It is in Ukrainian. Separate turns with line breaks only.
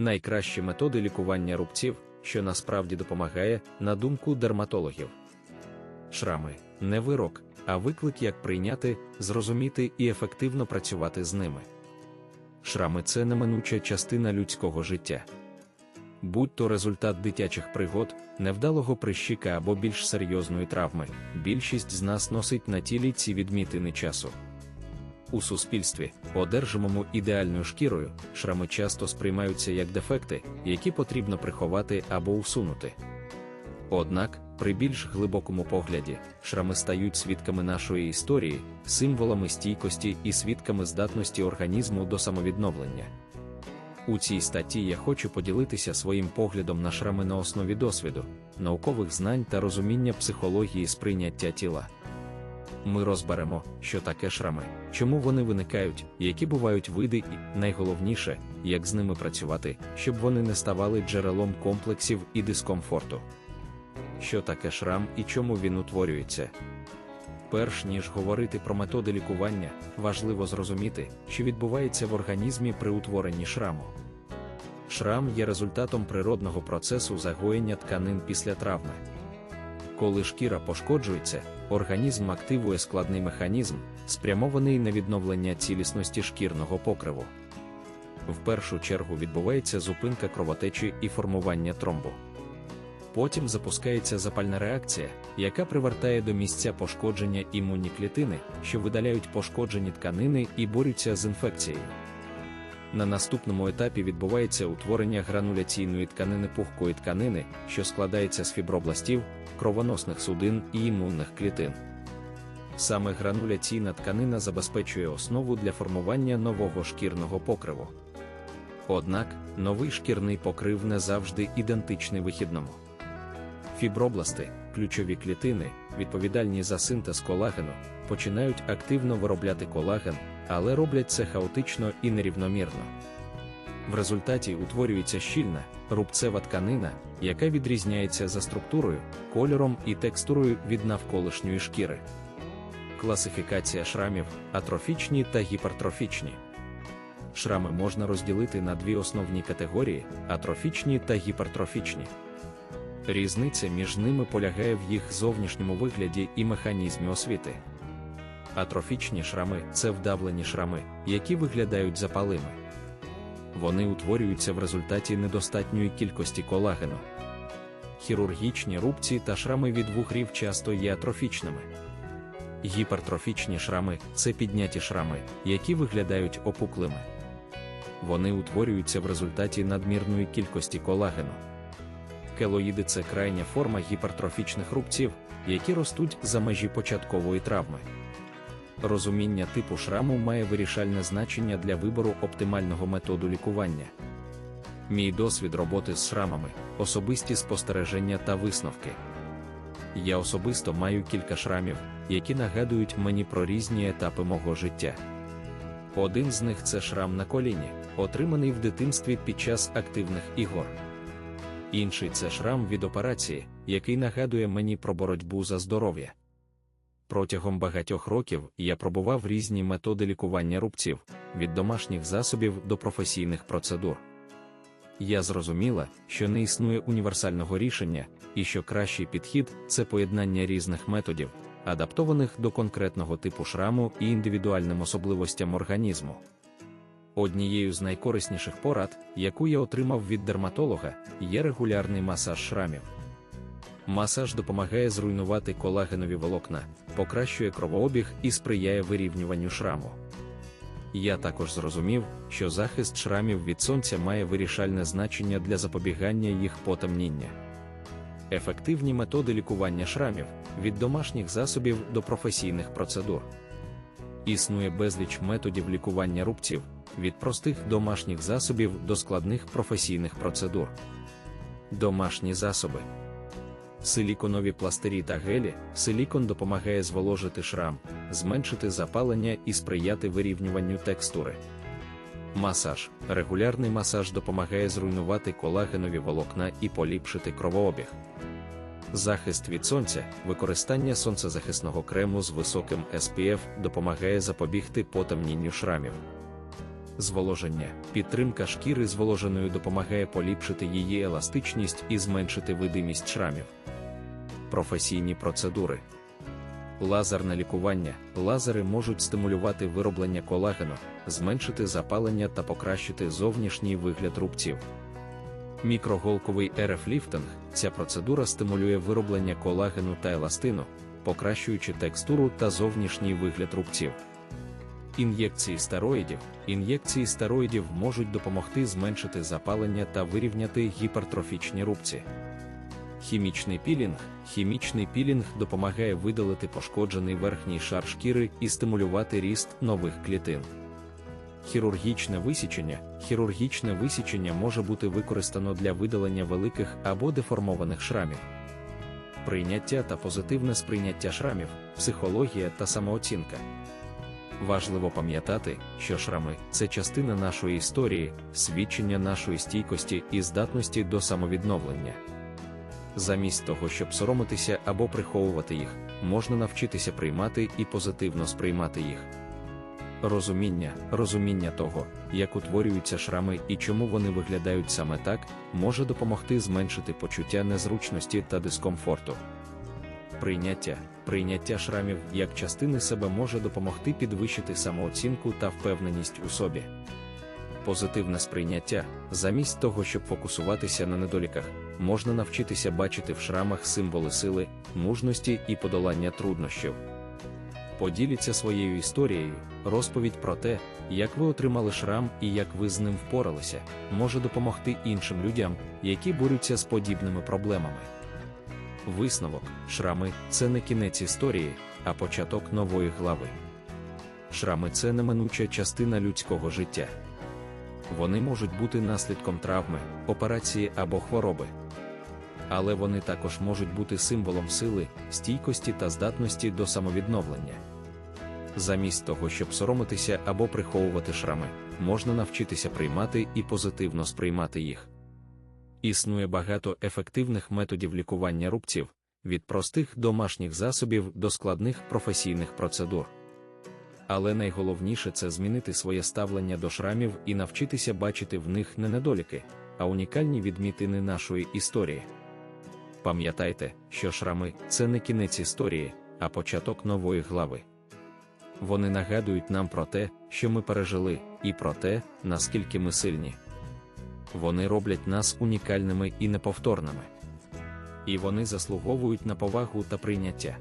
найкращі методи лікування рубців, що насправді допомагає, на думку дерматологів. Шрами не вирок, а виклик, як прийняти, зрозуміти і ефективно працювати з ними. Шрами це неминуча частина людського життя. Будь то результат дитячих пригод, невдалого прищика або більш серйозної травми, більшість з нас носить на тілі ці відмітини часу. У суспільстві, одержимому ідеальною шкірою, шрами часто сприймаються як дефекти, які потрібно приховати або усунути. Однак, при більш глибокому погляді, шрами стають свідками нашої історії, символами стійкості і свідками здатності організму до самовідновлення. У цій статті я хочу поділитися своїм поглядом на шрами на основі досвіду, наукових знань та розуміння психології сприйняття тіла. Ми розберемо, що таке шрами, чому вони виникають, які бувають види, і найголовніше, як з ними працювати, щоб вони не ставали джерелом комплексів і дискомфорту. Що таке шрам і чому він утворюється? Перш ніж говорити про методи лікування, важливо зрозуміти, що відбувається в організмі при утворенні шраму. Шрам є результатом природного процесу загоєння тканин після травми. Коли шкіра пошкоджується, організм активує складний механізм, спрямований на відновлення цілісності шкірного покриву. В першу чергу відбувається зупинка кровотечі і формування тромбу. Потім запускається запальна реакція, яка привертає до місця пошкодження імунні клітини, що видаляють пошкоджені тканини і борються з інфекцією. На наступному етапі відбувається утворення грануляційної тканини пухкої тканини, що складається з фібробластів, кровоносних судин і імунних клітин. Саме грануляційна тканина забезпечує основу для формування нового шкірного покриву. Однак, новий шкірний покрив не завжди ідентичний вихідному. Фібробласти, ключові клітини, відповідальні за синтез колагену, починають активно виробляти колаген, але роблять це хаотично і нерівномірно. В результаті утворюється щільна, рубцева тканина, яка відрізняється за структурою, кольором і текстурою від навколишньої шкіри. Класифікація шрамів атрофічні та гіпертрофічні. Шрами можна розділити на дві основні категорії атрофічні та гіпертрофічні. Різниця між ними полягає в їх зовнішньому вигляді і механізмі освіти. Атрофічні шрами це вдавлені шрами, які виглядають запалими. Вони утворюються в результаті недостатньої кількості колагену. Хірургічні рубці та шрами від вухрів часто є атрофічними. Гіпертрофічні шрами це підняті шрами, які виглядають опуклими. Вони утворюються в результаті надмірної кількості колагену. Келоїди це крайня форма гіпертрофічних рубців, які ростуть за межі початкової травми. Розуміння типу шраму має вирішальне значення для вибору оптимального методу лікування. Мій досвід роботи з шрамами, особисті спостереження та висновки. Я особисто маю кілька шрамів, які нагадують мені про різні етапи мого життя. Один з них це шрам на коліні, отриманий в дитинстві під час активних ігор. Інший це шрам від операції, який нагадує мені про боротьбу за здоров'я. Протягом багатьох років я пробував різні методи лікування рубців від домашніх засобів до професійних процедур. Я зрозуміла, що не існує універсального рішення, і що кращий підхід це поєднання різних методів, адаптованих до конкретного типу шраму і індивідуальним особливостям організму. Однією з найкорисніших порад, яку я отримав від дерматолога, є регулярний масаж шрамів. Масаж допомагає зруйнувати колагенові волокна, покращує кровообіг і сприяє вирівнюванню шраму. Я також зрозумів, що захист шрамів від сонця має вирішальне значення для запобігання їх потемніння. Ефективні методи лікування шрамів від домашніх засобів до професійних процедур. Існує безліч методів лікування рубців від простих домашніх засобів до складних професійних процедур. Домашні засоби. Силіконові пластирі та гелі. Силікон допомагає зволожити шрам, зменшити запалення і сприяти вирівнюванню текстури. Масаж. Регулярний масаж допомагає зруйнувати колагенові волокна і поліпшити кровообіг. Захист від сонця, використання сонцезахисного крему з високим SPF допомагає запобігти потемнінню шрамів. Зволоження, підтримка шкіри зволоженою допомагає поліпшити її еластичність і зменшити видимість шрамів. Професійні процедури. Лазерне лікування. Лазери можуть стимулювати вироблення колагену, зменшити запалення та покращити зовнішній вигляд рубців. Мікроголковий РФ-ліфтинг ця процедура стимулює вироблення колагену та еластину, покращуючи текстуру та зовнішній вигляд рубців. Ін'єкції стероїдів. Ін'єкції стероїдів можуть допомогти зменшити запалення та вирівняти гіпертрофічні рубці. Хімічний пілінг. Хімічний пілінг допомагає видалити пошкоджений верхній шар шкіри і стимулювати ріст нових клітин. Хірургічне висічення. Хірургічне висічення може бути використано для видалення великих або деформованих шрамів. Прийняття та позитивне сприйняття шрамів, психологія та самооцінка. Важливо пам'ятати, що шрами це частина нашої історії, свідчення нашої стійкості і здатності до самовідновлення. Замість того, щоб соромитися або приховувати їх, можна навчитися приймати і позитивно сприймати їх. Розуміння, розуміння того, як утворюються шрами і чому вони виглядають саме так, може допомогти зменшити почуття незручності та дискомфорту. Прийняття, прийняття шрамів як частини себе може допомогти підвищити самооцінку та впевненість у собі. Позитивне сприйняття, замість того, щоб фокусуватися на недоліках, можна навчитися бачити в шрамах символи сили, мужності і подолання труднощів. Поділіться своєю історією, розповідь про те, як ви отримали шрам і як ви з ним впоралися, може допомогти іншим людям, які борються з подібними проблемами. Висновок, шрами це не кінець історії, а початок нової глави. Шрами це неминуча частина людського життя. Вони можуть бути наслідком травми, операції або хвороби. Але вони також можуть бути символом сили, стійкості та здатності до самовідновлення. Замість того, щоб соромитися або приховувати шрами, можна навчитися приймати і позитивно сприймати їх. Існує багато ефективних методів лікування рубців, від простих домашніх засобів до складних професійних процедур. Але найголовніше це змінити своє ставлення до шрамів і навчитися бачити в них не недоліки, а унікальні відмітини нашої історії. Пам'ятайте, що шрами це не кінець історії, а початок нової глави. Вони нагадують нам про те, що ми пережили, і про те, наскільки ми сильні. Вони роблять нас унікальними і неповторними. І вони заслуговують на повагу та прийняття.